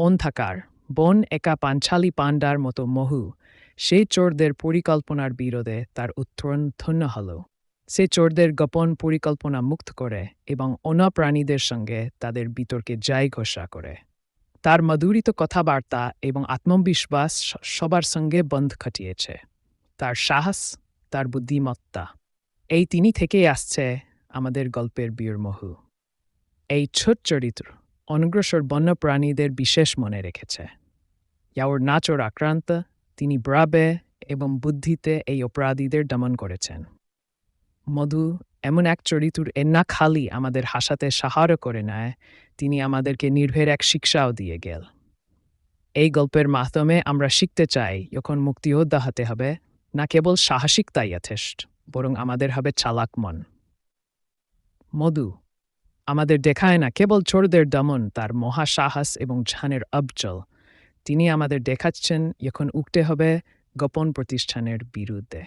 অন্থাকার বন একা পাঞ্চালি পাণ্ডার মতো মহু, সে চোরদের পরিকল্পনার বিরোধে তার উত্তরণ ধন্য হল। সে চোরদের গোপন পরিকল্পনা মুক্ত করে এবং অনাপ্রাণীদের সঙ্গে তাদের বিতর্কে যাই ঘোষণা করে। তার মধুরিত কথাবার্তা এবং আত্মবিশ্বাস সবার সঙ্গে বন্ধ খাটিয়েছে তার সাহস, তার বুদ্ধিমত্তা, এই তিনি থেকেই আসছে আমাদের গল্পের বীরমহু এই ছোট চরিত্র অনগ্রসর বন্য প্রাণীদের বিশেষ মনে রেখেছে। ইয়াওর নাচর আক্রান্ত, তিনি ব্রাবে এবং বুদ্ধিতে এই অপরাধীদের দমন করেছেন। মধু, এমন এক চরিত্র এ না খালি আমাদের হাসাতে সাহায্য করে নেয় তিনি আমাদেরকে নির্ভের এক শিক্ষাও দিয়ে গেল। এই গল্পের মাধ্যমে আমরা শিখতে চাই, যখন মুক্তিযোদ্ধা হতে হবে, না কেবল সাহসিকতাই যথেষ্ট, বরং আমাদের হবে চালাক মন। মধু আমাদের দেখায় না, কেবল চোরদের দমন, তার মহাসাহস এবং ঝানের অবচল তিনি আমাদের দেখাচ্ছেন এখন উঠতে হবে গোপন প্রতিষ্ঠানের বিরুদ্ধে।